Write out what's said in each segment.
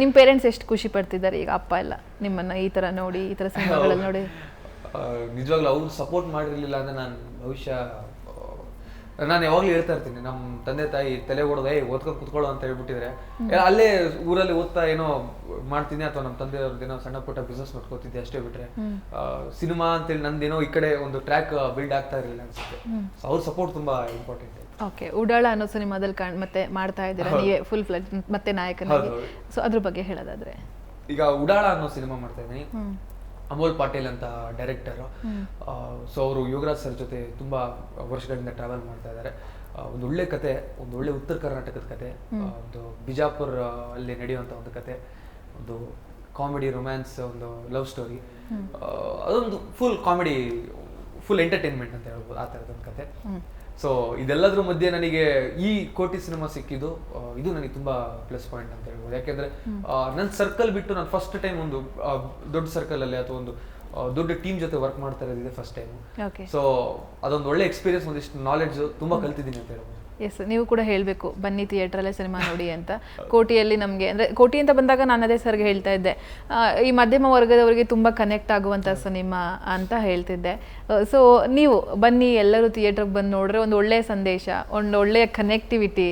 ನಿಮ್ಮ ಪೇರೆಂಟ್ಸ್ ಎಷ್ಟು ಖುಷಿ ಪಡ್ತಿದ್ದಾರೆ ಈಗ ಅಪ್ಪ ಎಲ್ಲ? ನಿಮ್ಮನ್ನ ಈ ತರ ನೋಡಿ, ಈ ತರ ಸಿನಿಮಾಗಳಲ್ಲಿ ನೋಡಿ. ನಿಜವಾಗ್ಲೂ ಅವ್ರು ಸಪೋರ್ಟ್ ಮಾಡಿರಲಿಲ್ಲ ಅಂದ್ರೆ ನಾನು ಭವಿಷ್ಯ ನಾನು ಯಾವಾಗ್ಲೂ ಹೇಳ್ತಾ ಇರ್ತೀನಿ ನಮ್ಮ ತಂದೆ ತಾಯಿ ತಲೆ ಹೊಡೆದ ಏ ಓದ್ಕೊಂಡು ಕುತ್ಕೊಳ್ಳೋ ಅಂತ ಹೇಳ್ಬಿಟ್ಟಿದ್ರೆ ಅಲ್ಲೇ ಊರಲ್ಲಿ ಓದ್ತಾ ಏನೋ ಮಾಡ್ತೀನಿ ಅಥವಾ ನಮ್ಮ ತಂದೆ ಏನೋ ಸಣ್ಣ ಪುಟ್ಟ ಬಿಸ್ನೆಸ್ ಮಾಡ್ಕೋತಿದ್ದೆ ಅಷ್ಟೇ ಬಿಟ್ರೆ ಸಿನಿಮಾ ಅಂತೇಳಿ ನಂದೇನೋ ಈ ಕಡೆ ಒಂದು ಟ್ರ್ಯಾಕ್ ಬಿಲ್ಡ್ ಆಗ್ತಾ ಇರಲಿಲ್ಲ ಅನ್ಸುತ್ತೆ. ಅವ್ರ ಸಪೋರ್ಟ್ ತುಂಬಾ ಇಂಪಾರ್ಟೆಂಟ್ ಓಕೆ ಉಡಾಳ ಅನ್ನೋ ಸಿನಿಮಾದಲ್ಲಿ ಕಾಣ್ ಮತ್ತೆ ಮಾಡ್ತಾ ಇದ್ದೀರಾ? ನೀವೇ ಫುಲ್ ಫ್ಲೆಜ್ ಮತ್ತೆ ನಾಯಕನಾಗಿ. ಸೊ ಅದ್ರ ಬಗ್ಗೆ ಹೇಳೋದಾದ್ರೆ. ಈಗ ಉಡಾಳ ಅನ್ನೋ ಸಿನಿಮಾ ಮಾಡ್ತಾ ಇದ್ದೀನಿ. ಅಮೋಲ್ ಪಾಟೀಲ್ ಅಂತ ಡೈರೆಕ್ಟರ್ ಸೊ ಅವರು ಯೋಗರಾಜ್ ಸರ್ ಜೊತೆ ತುಂಬಾ ವರ್ಷಗಳಿಂದ ಟ್ರಾವೆಲ್ ಮಾಡ್ತಾ ಇದ್ದಾರೆ ಒಂದು ಒಳ್ಳೆ ಕತೆ ಒಂದು ಒಳ್ಳೆ ಉತ್ತರ ಕರ್ನಾಟಕದ ಕತೆ ಒಂದು ಬಿಜಾಪುರ ಅಲ್ಲಿ ನಡೆಯುವಂಥ ಒಂದು ಕತೆ ಒಂದು ಕಾಮಿಡಿ ರೊಮ್ಯಾನ್ಸ್ ಒಂದು ಲವ್ ಸ್ಟೋರಿ ಅದೊಂದು ಫುಲ್ ಕಾಮಿಡಿ ಫುಲ್ ಎಂಟರ್ಟೈನ್ಮೆಂಟ್ ಅಂತ ಹೇಳ್ಬೋದು ಆ ಥರದ ಒಂದು ಕತೆ ಸೊ ಇದೆಲ್ಲದ್ರ ಮಧ್ಯೆ ನನಗೆ ಈ ಕೋಟಿ ಸಿನಿಮಾ ಸಿಕ್ಕಿದ್ದು ಇದು ನನಗೆ ತುಂಬಾ ಪ್ಲಸ್ ಪಾಯಿಂಟ್ ಅಂತ ಹೇಳ್ಬೋದು. ಯಾಕೆಂದ್ರೆ ನನ್ನ ಸರ್ಕಲ್ ಬಿಟ್ಟು ನಾನು ಫಸ್ಟ್ ಟೈಮ್ ಒಂದು ದೊಡ್ಡ ಸರ್ಕಲ್ ಅಲ್ಲಿ ಅಥವಾ ಒಂದು ದೊಡ್ಡ ಟೀಮ್ ಜೊತೆ ವರ್ಕ್ ಮಾಡ್ತಾ ಇರೋದಿದೆ ಫಸ್ಟ್ ಟೈಮ್ ಸೊ ಅದೊಂದು ಒಳ್ಳೆ ಎಕ್ಸ್ಪೀರಿಯನ್ಸ್ ಒಂದಿಷ್ಟು ನಾಲೆಡ್ಜ್ ತುಂಬಾ ಕಲ್ತಿದ್ದೀನಿ ಅಂತ ಹೇಳ್ಬೋದು. ಎಸ್ ನೀವು ಕೂಡ ಹೇಳಬೇಕು ಬನ್ನಿ ಥಿಯೇಟ್ರಲ್ಲೇ ಸಿನಿಮಾ ನೋಡಿ ಅಂತ. ಕೋಟಿಯಲ್ಲಿ ನಮಗೆ ಅಂದರೆ ಕೋಟಿ ಅಂತ ಬಂದಾಗ ನಾನು ಅದೇ ಸರ್ಗೆ ಹೇಳ್ತಾ ಇದ್ದೆ. ಈ ಮಧ್ಯಮ ವರ್ಗದವರಿಗೆ ತುಂಬ ಕನೆಕ್ಟ್ ಆಗುವಂಥ ಸಿನಿಮಾ ಅಂತ ಹೇಳ್ತಿದ್ದೆ. ಸೊ ನೀವು ಬನ್ನಿ ಎಲ್ಲರೂ ಥಿಯೇಟ್ರಿಗೆ ಬಂದು ನೋಡ್ರೆ ಒಂದು ಒಳ್ಳೆಯ ಸಂದೇಶ ಒಂದು ಒಳ್ಳೆಯ ಕನೆಕ್ಟಿವಿಟಿ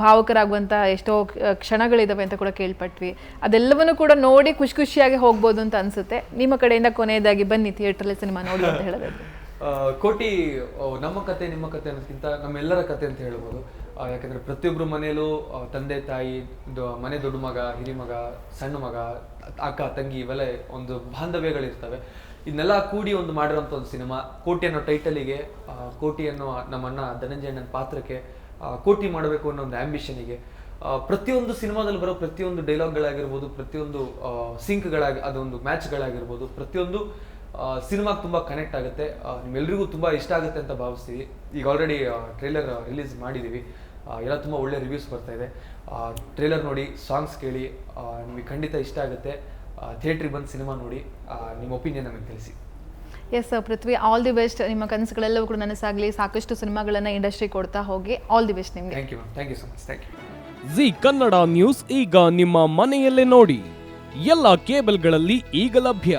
ಭಾವುಕರಾಗುವಂಥ ಎಷ್ಟೋ ಕ್ಷಣಗಳಿದ್ದಾವೆ ಕ್ಷಣಗಳಿದಾವೆ ಅಂತ ಕೂಡ ಕೇಳ್ಪಟ್ವಿ. ಅದೆಲ್ಲವನ್ನು ಕೂಡ ನೋಡಿ ಖುಷಿ ಖುಷಿಯಾಗಿ ಹೋಗ್ಬೋದು ಅಂತ ಅನ್ಸುತ್ತೆ. ನಿಮ್ಮ ಕಡೆಯಿಂದ ಕೊನೆಯದಾಗಿ ಬನ್ನಿ ಥಿಯೇಟ್ರಲ್ಲೇ ಸಿನಿಮಾ ನೋಡಿ ಅಂತ ಆ, ಕೋಟಿ ನಮ್ಮ ಕತೆ, ನಿಮ್ಮ ಕತೆ ಅನ್ನೋದಕ್ಕಿಂತ ನಮ್ಮೆಲ್ಲರ ಕತೆ ಅಂತ ಹೇಳ್ಬೋದು. ಯಾಕಂದರೆ ಪ್ರತಿಯೊಬ್ಬರು ಮನೆಯಲ್ಲೂ ತಂದೆ, ತಾಯಿ ಮನೆ ದೊಡ್ಡ ಮಗ, ಹಿರಿ ಮಗ, ಸಣ್ಣ ಮಗ, ಅಕ್ಕ, ತಂಗಿ, ಇವೆಲ್ಲ ಒಂದು ಬಾಂಧವ್ಯಗಳಿರ್ತವೆ. ಇದನ್ನೆಲ್ಲ ಕೂಡಿ ಒಂದು ಮಾಡಿರೋಂಥ ಒಂದು ಸಿನಿಮಾ. ಕೋಟಿ ಅನ್ನೋ ಟೈಟಲಿಗೆ ಕೋಟಿ ಅನ್ನೋ ನಮ್ಮ ಅಣ್ಣ ಧನಂಜಯಣ್ಣನ ಪಾತ್ರಕ್ಕೆ ಕೋಟಿ ಮಾಡಬೇಕು ಅನ್ನೋ ಒಂದು ಆಂಬಿಷನಿಗೆ ಪ್ರತಿಯೊಂದು ಸಿನಿಮಾದಲ್ಲಿ ಬರೋ ಪ್ರತಿಯೊಂದು ಡೈಲಾಗ್ಗಳಾಗಿರ್ಬೋದು ಪ್ರತಿಯೊಂದು ಸಿಂಕ್ಗಳಾಗಿ ಅದೊಂದು ಮ್ಯಾಚ್ಗಳಾಗಿರ್ಬೋದು ಪ್ರತಿಯೊಂದು ಸಿನಿಮಾಗೆ ತುಂಬ ಕನೆಕ್ಟ್ ಆಗುತ್ತೆ. ನಿಮ್ಮೆಲ್ಲರಿಗೂ ನಿಮ್ಮೆಲ್ರಿಗೂ ತುಂಬ ಇಷ್ಟ ಆಗುತ್ತೆ ಅಂತ ಭಾವಿಸ್ತೀವಿ. ಈಗ ಆಲ್ರೆಡಿ ಟ್ರೇಲರ್ ರಿಲೀಸ್ ಮಾಡಿದ್ದೀವಿ ಎಲ್ಲ ತುಂಬ ಒಳ್ಳೆ ರಿವ್ಯೂಸ್ ಬರ್ತಾ ಇದೆ. ಟ್ರೇಲರ್ ನೋಡಿ ಸಾಂಗ್ಸ್ ಕೇಳಿ ನಿಮಗೆ ಖಂಡಿತ ಇಷ್ಟ ಆಗುತ್ತೆ. ಥಿಯೇಟ್ರಿಗೆ ಬಂದು ಸಿನಿಮಾ ನೋಡಿ ನಿಮ್ಮ ಒಪಿನಿಯನ್ ನಮಗೆ ತಿಳಿಸಿ. Yes Prithvi all the best ನಿಮ್ಮ ಕನಸುಗಳೆಲ್ಲವೂ ಕೂಡ ನನಸಾಗಲಿ. ಸಾಕಷ್ಟು ಸಿನಿಮಾಗಳನ್ನು ಇಂಡಸ್ಟ್ರಿ ಕೊಡ್ತಾ ಹೋಗಿ. ಆಲ್ ದಿ ಬೆಸ್ಟ್ ನಿಮಗೆ. Thank you ma'am thank you so much thank you Zee Kannada news ಈಗ ನಿಮ್ಮ ಮನೆಯಲ್ಲೇ ನೋಡಿ. ಎಲ್ಲ ಕೇಬಲ್ಗಳಲ್ಲಿ ಈಗ ಲಭ್ಯ.